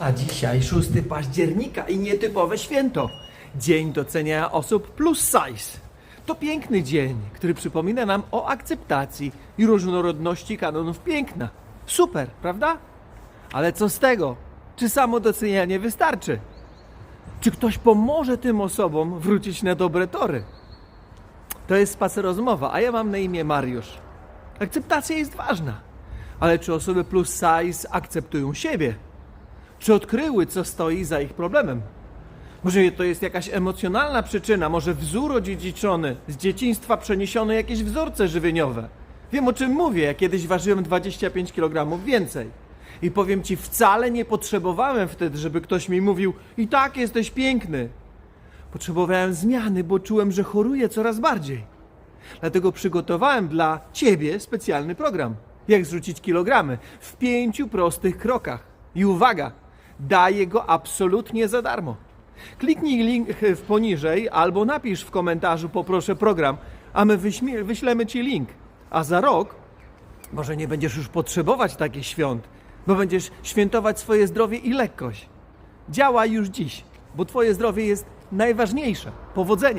A dzisiaj 6 października i nietypowe święto. Dzień doceniania osób plus size. To piękny dzień, który przypomina nam o akceptacji i różnorodności kanonów piękna. Super, prawda? Ale co z tego? Czy samo docenianie wystarczy? Czy ktoś pomoże tym osobom wrócić na dobre tory? To jest spacer rozmowa, a ja mam na imię Mariusz. Akceptacja jest ważna, ale czy osoby plus size akceptują siebie? Czy odkryły, co stoi za ich problemem? Może to jest jakaś emocjonalna przyczyna, może wzór odziedziczony, z dzieciństwa przeniesione jakieś wzorce żywieniowe. Wiem o czym mówię, ja kiedyś ważyłem 25 kg więcej. I powiem ci, wcale nie potrzebowałem wtedy, żeby ktoś mi mówił, i tak jesteś piękny. Potrzebowałem zmiany, bo czułem, że choruję coraz bardziej. Dlatego przygotowałem dla ciebie specjalny program. Jak zrzucić kilogramy w pięciu prostych krokach. I uwaga, daję go absolutnie za darmo. Kliknij link w poniżej albo napisz w komentarzu poproszę program, a my wyślemy ci link. A za rok może nie będziesz już potrzebować takich świąt, bo będziesz świętować swoje zdrowie i lekkość. Działaj już dziś, bo twoje zdrowie jest najważniejsze. Powodzenia!